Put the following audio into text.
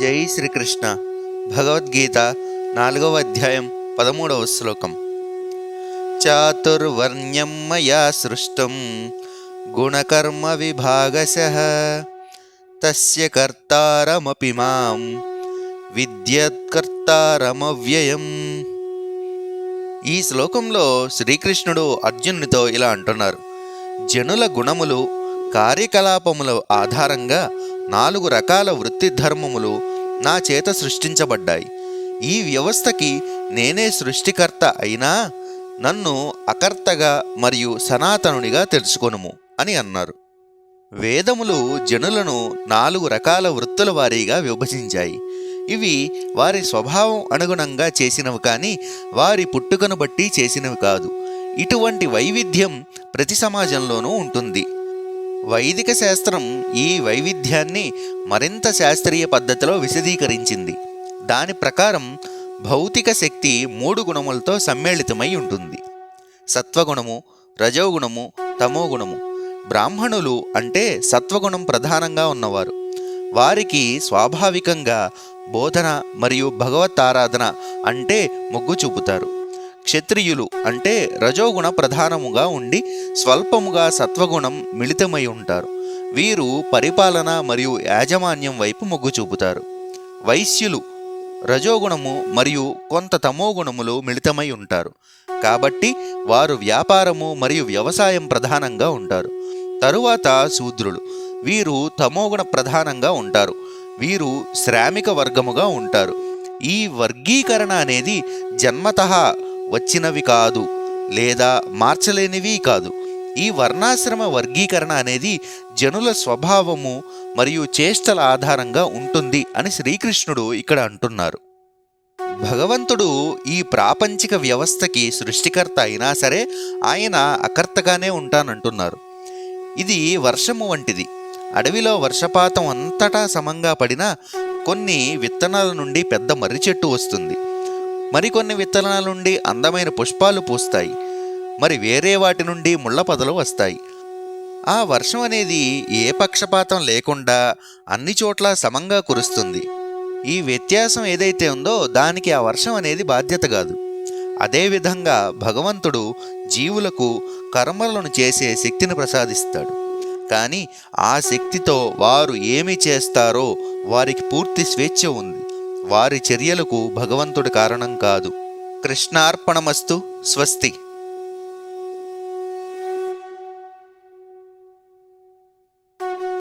జై శ్రీకృష్ణ. భగవద్గీత నాలుగవ అధ్యాయం పదమూడవ శ్లోకం. చాతుర్వర్ణ్యం మయా సృష్టం గుణకర్మ విభాగశ. తస్య కర్తారమపి మాం విద్యత్కర్తారమవ్యయం. ఈ శ్లోకంలో శ్రీకృష్ణుడు అర్జునుడితో ఇలా అంటున్నారు. జనుల గుణములు కార్యకలాపముల ఆధారంగా నాలుగు రకాల వృత్తి ధర్మములు నా చేత సృష్టించబడ్డాయి. ఈ వ్యవస్థకి నేనే సృష్టికర్త అయినా నన్ను అకర్తగా మరియు సనాతనునిగా తెలుసుకొనుము అని అన్నారు. వేదములు జనులను నాలుగు రకాల వృత్తుల వారీగా విభజించాయి. ఇవి వారి స్వభావం అనుగుణంగా చేసినవి కానీ వారి పుట్టుకను బట్టి చేసినవి కాదు. ఇటువంటి వైవిధ్యం ప్రతి సమాజంలోనూ ఉంటుంది. వైదిక శాస్త్రం ఈ వైవిధ్యాన్ని మరింత శాస్త్రీయ పద్ధతిలో విశదీకరించింది. దాని ప్రకారం భౌతిక శక్తి మూడు గుణములతో సమ్మేళితమై ఉంటుంది. సత్వగుణము రజోగుణము తమోగుణము. బ్రాహ్మణులు అంటే సత్వగుణం ప్రధానంగా ఉన్నవారు. వారికి స్వాభావికంగా బోధన మరియు భగవత్ ఆరాధన అంటే మొగ్గు చూపుతారు. క్షత్రియులు అంటే రజోగుణ ప్రధానముగా ఉండి స్వల్పముగా సత్వగుణం మిళితమై ఉంటారు. వీరు పరిపాలన మరియు యాజమాన్యం వైపు మొగ్గు చూపుతారు. వైశ్యులు రజోగుణము మరియు కొంత తమోగుణములు మిళితమై ఉంటారు. కాబట్టి వారు వ్యాపారము మరియు వ్యవసాయం ప్రధానంగా ఉంటారు. తరువాత శూద్రులు. వీరు తమోగుణ ప్రధానంగా ఉంటారు. వీరు శ్రామిక వర్గముగా ఉంటారు. ఈ వర్గీకరణ అనేది జన్మతః వచ్చినవి కాదు లేదా మార్చలేనివి కాదు. ఈ వర్ణాశ్రమ వర్గీకరణ అనేది జనుల స్వభావము మరియు చేష్టల ఆధారంగా ఉంటుంది అని శ్రీకృష్ణుడు ఇక్కడ అంటున్నారు. భగవంతుడు ఈ ప్రాపంచిక వ్యవస్థకి సృష్టికర్త అయినా సరే ఆయన అకర్తగానే ఉంటానంటున్నారు. ఇది వర్షము వంటిది. అడవిలో వర్షపాతం అంతటా సమంగా పడినా కొన్ని విత్తనాల నుండి పెద్ద మర్రి చెట్టు వస్తుంది. మరికొన్ని విత్తనాల నుండి అందమైన పుష్పాలు పూస్తాయి. మరి వేరే వాటి నుండి ముళ్ళ పదలు వస్తాయి. ఆ వర్షం అనేది ఏ పక్షపాతం లేకుండా అన్ని చోట్ల సమంగా కురుస్తుంది. ఈ వ్యత్యాసం ఏదైతే ఉందో దానికి ఆ వర్షం అనేది బాధ్యత కాదు. అదేవిధంగా భగవంతుడు జీవులకు కర్మలను చేసే శక్తిని ప్రసాదిస్తాడు. కానీ ఆ శక్తితో వారు ఏమి చేస్తారో వారికి పూర్తి స్వేచ్ఛ ఉంది. వారి చర్యలకు భగవంతుడి కారణం కాదు. కృష్ణార్పణమస్తు స్వస్తి.